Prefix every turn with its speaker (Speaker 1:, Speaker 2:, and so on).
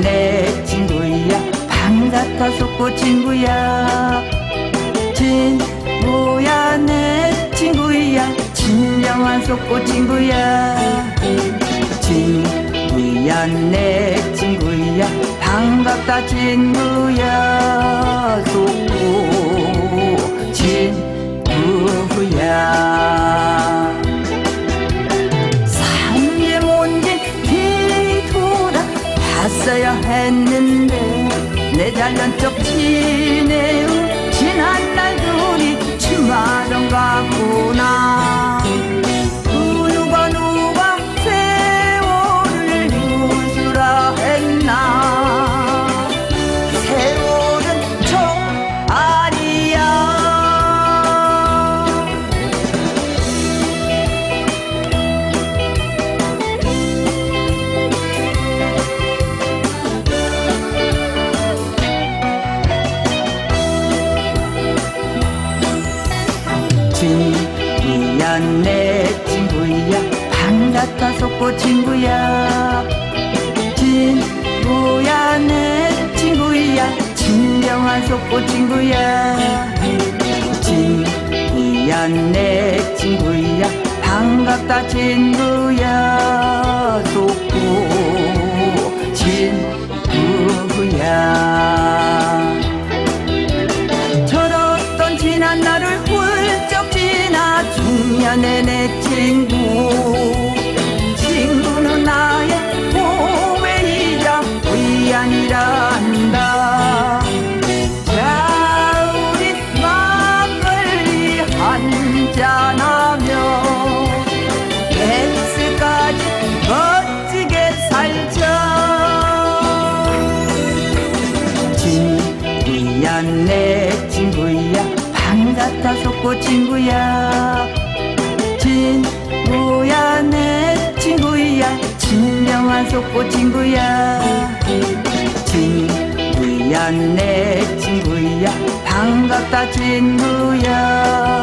Speaker 1: 내 친구야. 반갑다 속고 친구야. 친구야 내 친구야. 진정한 속고 친구야. 친구야 내 친구야. 반갑다 친구야. 속고 했는데 내 잘난 척 지내우 지난 날들이 주말은 갔구나 친구야 내 친구야. 반갑다 속고 친구야. 친구야 내 친구야. 진정한 속고 친구야. 친구야 내 친구야. 반갑다 친구야. 속고 친구야 5년의 내 친구. 친구는 나의 보배이자 위안이라 한다. 자 우리 막걸리 한잔하며 댄스까지 멋지게 살자. 친구야 내 친구야. 반갑다 속고 친구야. 속고 친구야. 친구야 내 친구야. 반갑다 친구야